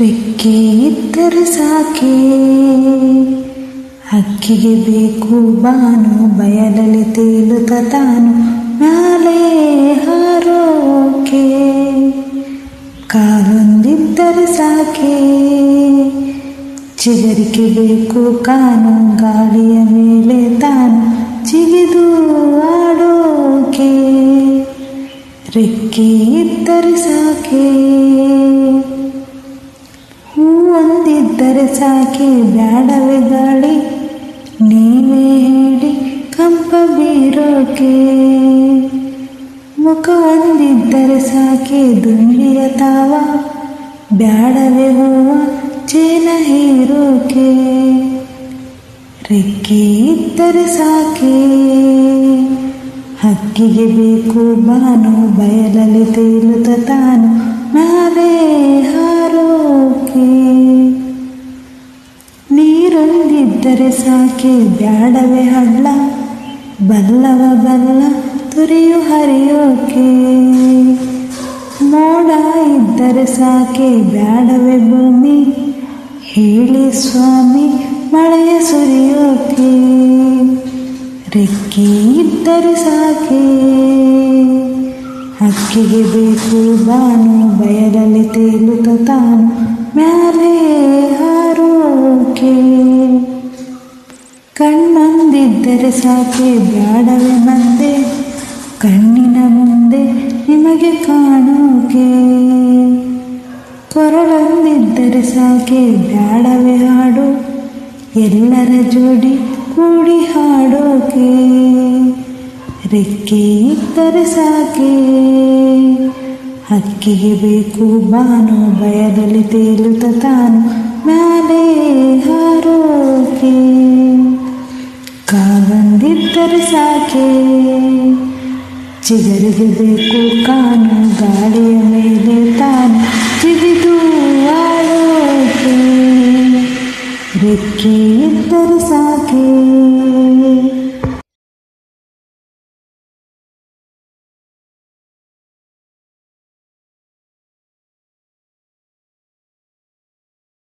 ರೆಕ್ಕೆ ಇದ್ದರೆ ಸಾಕೆ. ಹಕ್ಕಿಗೆ ಬೇಕು ಬಾನು, ಬಯಲಲ್ಲಿ ತೇಲುತ್ತ ತಾನು ಮ್ಯಾಲೆ ಹಾರೋಕೆ. ಕಾಲೊಂದಿದ್ದರೆ ಸಾಕೆ. ಚಿಗರಿಕೆ ಬೇಕು ಕಾನು, ಗಾಳಿಯ ಮೇಲೆ ತಾನು, ಚಿಗಿದು ಆಡೋಕೆ. ರೆಕ್ಕೆ ಇದ್ದರೆ ಸಾಕೆ. ಸಾಕೆ ಬ್ಯಾಡವೆ ಗಾಳಿ, ನೀವೇ ಹೇಳಿ ಕಂಪ ಬೀರೋಕೆ. ಮುಖ ಒಂದಿದ್ದರೆ ಸಾಕೆ ದುಂಡಿಯ ತಾವ, ಬ್ಯಾಡವೆ ಹೂವ ಚೇನ ಹೀರೋಕೆ. ರೆಕ್ಕೆ ಇದ್ದರೆ ಸಾಕೆ, ಹಕ್ಕಿಗೆ ಬೇಕು ಬಾನು, ಬಯಲಲ್ಲಿ ತೇಲುತ್ತ ತಾನು ಮ್ಯಾಲೆ ನೀರೊಂದಿದ್ದರೆ ಸಾಕೆ ಬ್ಯಾಡವೆ ಹಳ್ಳ, ಬಲ್ಲವ ಬಲ್ಲ ತುರಿಯು ಹರಿಯೋಕೆ. ಮೋಡ ಇದ್ದರೆ ಸಾಕೆ ಬ್ಯಾಡವೆ ಭೂಮಿ, ಹೇಳಿ ಸ್ವಾಮಿ ಮಳೆಯ ಸುರಿಯೋಕೆ. ರೆಕ್ಕೆ ಇದ್ದರೆ ಸಾಕೆ, ಹಕ್ಕಿಗೆ ಬೇಕು ಬಾನು, ಬಯಲಲ್ಲಿ ತೇಲುತ್ತ ತಾನು ಮ್ಯಾಲೆ ಹಾರೋಕೆ. ಕಣ್ಣೊಂದಿದ್ದರೆ ಸಾಕೆ ಬ್ಯಾಡವೆ ಮಂದೆ. ಕಣ್ಣಿನ ಮುಂದೆ ನಿಮಗೆ ಕಾಣೋಕೆ. ಕೊರಳೊಂದಿದ್ದರೆ ಸಾಕೆ ಬ್ಯಾಡವೆ ಹಾಡು. ಎಲ್ಲರ ಜೋಡಿ ಕೂಡಿ ಹಾಡೋಕೆ. ರೆಕ್ಕೆ ಇದ್ದರೆ ಸಾಕೆ. ಹಕ್ಕಿಗೆ ಬೇಕು ಬಾನು ಭಯದಲ್ಲಿ ತೇಲುತ್ತ ತಾನು ಮ್ಯಾಲೆ ಹಾರೋಕೆ. ಕಾವಂದಿದ್ದರೆ ಸಾಕೆ ಚಿಗರಿಗೆ ಬೇಕು ಕಾನು ಗಾಳಿಯ ಮೇಲೆ ತಾನು ಜಿಗಿದು ಆಡೋಕೆ ರೆಕ್ಕೆ ಇದ್ದರೆ ಸಾಕೆ